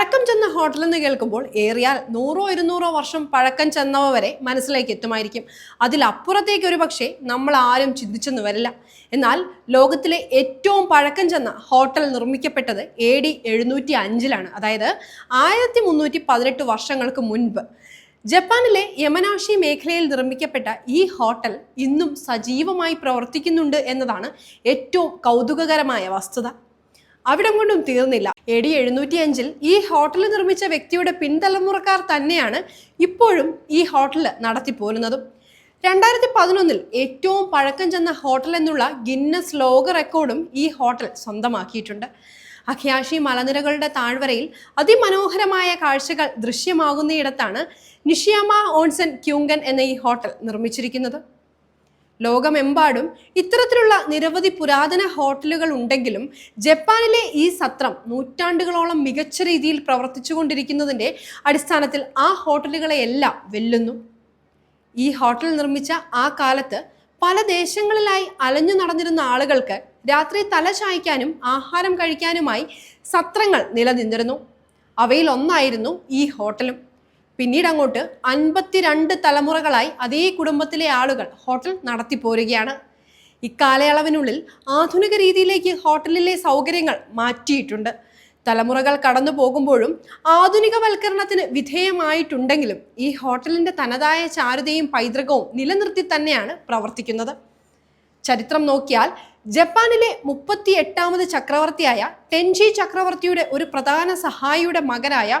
പഴക്കം ചെന്ന ഹോട്ടൽ എന്ന് കേൾക്കുമ്പോൾ ഏറിയാൽ നൂറോ ഇരുന്നൂറോ വർഷം പഴക്കം ചെന്നവ വരെ മനസ്സിലേക്ക് എത്തുമായിരിക്കും. അതിലപ്പുറത്തേക്ക് ഒരു പക്ഷേ നമ്മൾ ആരും ചിന്തിച്ചെന്ന് വരില്ല. എന്നാൽ ലോകത്തിലെ ഏറ്റവും പഴക്കം ചെന്ന ഹോട്ടൽ നിർമ്മിക്കപ്പെട്ടത് എ ഡി എഴുന്നൂറ്റി അഞ്ചിലാണ് അതായത് ആയിരത്തി മുന്നൂറ്റി പതിനെട്ട് വർഷങ്ങൾക്ക് മുൻപ്. ജപ്പാനിലെ യമനാഷി മേഖലയിൽ നിർമ്മിക്കപ്പെട്ട ഈ ഹോട്ടൽ ഇന്നും സജീവമായി പ്രവർത്തിക്കുന്നുണ്ട് എന്നതാണ് ഏറ്റവും കൗതുകകരമായ വസ്തുത. അവിടം കൊണ്ടും തീർന്നില്ല. എ ഡി എഴുന്നൂറ്റി അഞ്ചിൽ ഈ ഹോട്ടൽ നിർമ്മിച്ച വ്യക്തിയുടെ പിൻതലമുറക്കാർ തന്നെയാണ് ഇപ്പോഴും ഈ ഹോട്ടൽ നടത്തിപ്പോരുന്നതും. രണ്ടായിരത്തി പതിനൊന്നിൽ ഏറ്റവും പഴക്കം ചെന്ന ഹോട്ടൽ എന്നുള്ള ഗിന്നസ് ലോക റെക്കോർഡും ഈ ഹോട്ടൽ സ്വന്തമാക്കിയിട്ടുണ്ട്. അഖ്യാഷി മലനിരകളുടെ താഴ്വരയിൽ അതിമനോഹരമായ കാഴ്ചകൾ ദൃശ്യമാകുന്നയിടത്താണ് നിഷിയാമ ഓൺസൻ ക്യൂങ്കൻ എന്ന ഈ ഹോട്ടൽ നിർമ്മിച്ചിരിക്കുന്നത്. ലോകമെമ്പാടും ഇത്തരത്തിലുള്ള നിരവധി പുരാതന ഹോട്ടലുകൾ ഉണ്ടെങ്കിലും ജപ്പാനിലെ ഈ സത്രം നൂറ്റാണ്ടുകളോളം മികച്ച രീതിയിൽ പ്രവർത്തിച്ചുകൊണ്ടിരിക്കുന്നതിന്റെ അടിസ്ഥാനത്തിൽ ആ ഹോട്ടലുകളെയെല്ലാം വെല്ലുന്നു. ഈ ഹോട്ടൽ നിർമ്മിച്ച ആ കാലത്ത് പല ദേശങ്ങളിലായി അലഞ്ഞു നടന്നിരുന്ന ആളുകൾക്ക് രാത്രി തല ചായ്ക്കാനും ആഹാരം കഴിക്കാനുമായി സത്രങ്ങൾ നിലനിന്നിരുന്നു. അവയിൽ ഒന്നായിരുന്നു ഈ ഹോട്ടലും. പിന്നീട് അങ്ങോട്ട് അൻപത്തിരണ്ട് തലമുറകളായി അതേ കുടുംബത്തിലെ ആളുകൾ ഹോട്ടൽ നടത്തി പോരുകയാണ്. ഇക്കാലയളവിനുള്ളിൽ ആധുനിക രീതിയിലേക്ക് ഹോട്ടലിലെ സൗകര്യങ്ങൾ മാറ്റിയിട്ടുണ്ട്. തലമുറകൾ കടന്നു പോകുമ്പോഴും ആധുനികവൽക്കരണത്തിന് വിധേയമായിട്ടുണ്ടെങ്കിലും ഈ ഹോട്ടലിന്റെ തനതായ ചാരുതയും പൈതൃകവും നിലനിർത്തി തന്നെയാണ് പ്രവർത്തിക്കുന്നത്. ചരിത്രം നോക്കിയാൽ ജപ്പാനിലെ മുപ്പത്തി എട്ടാമത് ചക്രവർത്തിയായ ടെൻജി ചക്രവർത്തിയുടെ ഒരു പ്രധാന സഹായിയുടെ മകനായ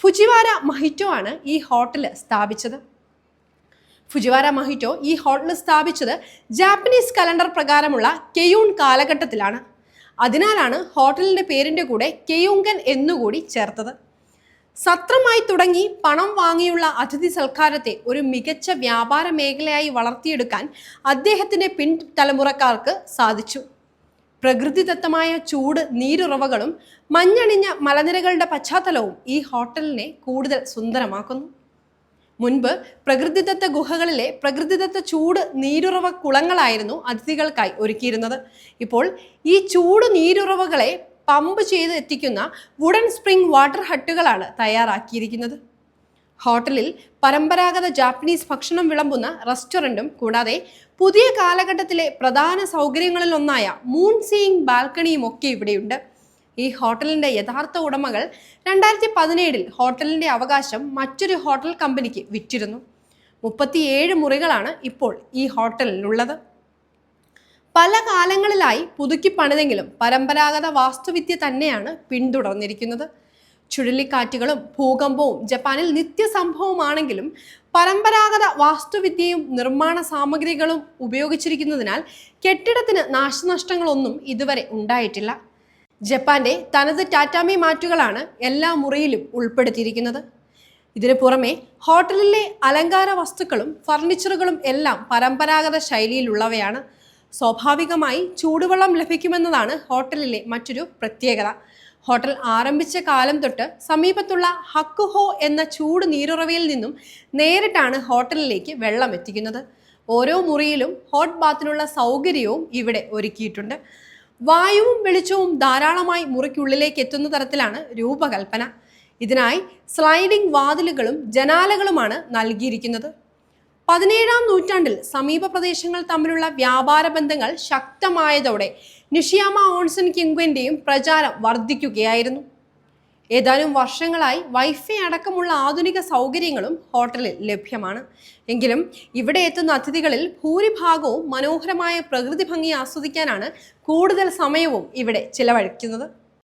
ഫുജിവാര മഹിറ്റോ ആണ് ഈ ഹോട്ടൽ സ്ഥാപിച്ചത്. ഫുജിവാര മഹിറ്റോ ഈ ഹോട്ടൽ സ്ഥാപിച്ചത് ജാപ്പനീസ് കലണ്ടർ പ്രകാരമുള്ള കെയൂൺ കാലഘട്ടത്തിലാണ്. അതിനാലാണ് ഹോട്ടലിന്റെ പേരിന്റെ കൂടെ കെയൂങ്കൻ എന്നുകൂടി ചേർത്തത്. സത്രമായി തുടങ്ങി പണം വാങ്ങിയുള്ള അതിഥി സൽക്കാരത്തെ ഒരു മികച്ച വ്യാപാര മേഖലയായി വളർത്തിയെടുക്കാൻ അദ്ദേഹത്തിന്റെ പിൻതലമുറക്കാർക്ക് സാധിച്ചു. പ്രകൃതിദത്തമായ ചൂട് നീരുറവകളും മഞ്ഞണിഞ്ഞ മലനിരകളുടെ പശ്ചാത്തലവും ഈ ഹോട്ടലിനെ കൂടുതൽ സുന്ദരമാക്കുന്നു. മുൻപ് പ്രകൃതിദത്ത ഗുഹകളിലെ പ്രകൃതിദത്ത ചൂട് നീരുറവ കുളങ്ങളായിരുന്നു അതിഥികൾക്കായി ഒരുക്കിയിരുന്നത്. ഇപ്പോൾ ഈ ചൂട് നീരുറവകളെ പമ്പ് ചെയ്ത് എത്തിക്കുന്ന വുഡൻ സ്പ്രിംഗ് വാട്ടർ ഹട്ടുകളാണ് തയ്യാറാക്കിയിരിക്കുന്നത്. ഹോട്ടലിൽ പരമ്പരാഗത ജാപ്പനീസ് ഭക്ഷണം വിളമ്പുന്ന റെസ്റ്റോറന്റും കൂടാതെ പുതിയ കാലഘട്ടത്തിലെ പ്രധാന സൗകര്യങ്ങളിലൊന്നായ മൂൺ സീയിങ് ബാൽക്കണിയും ഒക്കെ ഇവിടെയുണ്ട്. ഈ ഹോട്ടലിന്റെ യഥാർത്ഥ ഉടമകൾ രണ്ടായിരത്തി പതിനേഴിൽ ഹോട്ടലിന്റെ അവകാശം മറ്റൊരു ഹോട്ടൽ കമ്പനിക്ക് വിറ്റിരുന്നു. മുപ്പത്തിയേഴ് മുറികളാണ് ഇപ്പോൾ ഈ ഹോട്ടലിലുള്ളത് പല കാലങ്ങളിലായി പുതുക്കി പണിതെങ്കിലും പരമ്പരാഗത വാസ്തുവിദ്യ തന്നെയാണ് പിന്തുടർന്നിരിക്കുന്നത്. ചുഴലിക്കാറ്റുകളും ഭൂകമ്പവും ജപ്പാനിൽ നിത്യസംഭവമാണെങ്കിലും പരമ്പരാഗത വാസ്തുവിദ്യയും നിർമ്മാണ സാമഗ്രികളും ഉപയോഗിച്ചിരിക്കുന്നതിനാൽ കെട്ടിടത്തിന് നാശനഷ്ടങ്ങളൊന്നും ഇതുവരെ ഉണ്ടായിട്ടില്ല. ജപ്പാന്റെ തനത് ടാറ്റാമി മാറ്റുകളാണ് എല്ലാ മുറിയിലും ഉൾപ്പെടുത്തിയിരിക്കുന്നത്. ഇതിനു പുറമെ ഹോട്ടലിലെ അലങ്കാര വസ്തുക്കളും ഫർണിച്ചറുകളും എല്ലാം പരമ്പരാഗത ശൈലിയിലുള്ളവയാണ്. സ്വാഭാവികമായി ചൂടുവെള്ളം ലഭിക്കുമെന്നതാണ് ഹോട്ടലിലെ മറ്റൊരു പ്രത്യേകത. ഹോട്ടൽ ആരംഭിച്ച കാലം തൊട്ട് സമീപത്തുള്ള ഹക്കുഹോ എന്ന ചൂട് നീരുറവയിൽ നിന്നും നേരിട്ടാണ് ഹോട്ടലിലേക്ക് വെള്ളം എത്തിക്കുന്നത്. ഓരോ മുറിയിലും ഹോട്ട് ബാത്തിനുള്ള സൗകര്യവും ഇവിടെ ഒരുക്കിയിട്ടുണ്ട്. വായുവും വെളിച്ചവും ധാരാളമായി മുറിക്കുള്ളിലേക്ക് എത്തുന്ന തരത്തിലാണ് രൂപകൽപ്പന. ഇതിനായി സ്ലൈഡിംഗ് വാതിലുകളും ജനാലകളുമാണ് നൽകിയിരിക്കുന്നത്. പതിനേഴാം നൂറ്റാണ്ടിൽ സമീപ പ്രദേശങ്ങൾ തമ്മിലുള്ള വ്യാപാര ബന്ധങ്ങൾ ശക്തമായതോടെ നിഷിയാമ ഓൺസൺ കിങ്വിന്റെയും പ്രചാരം വർദ്ധിക്കുകയായിരുന്നു. ഏതാനും വർഷങ്ങളായി വൈഫൈ അടക്കമുള്ള ആധുനിക സൗകര്യങ്ങളും ഹോട്ടലിൽ ലഭ്യമാണ്. എങ്കിലും ഇവിടെ എത്തുന്ന അതിഥികളിൽ ഭൂരിഭാഗവും മനോഹരമായ പ്രകൃതി ഭംഗി ആസ്വദിക്കാനാണ് കൂടുതൽ സമയവും ഇവിടെ ചിലവഴിക്കുന്നത്.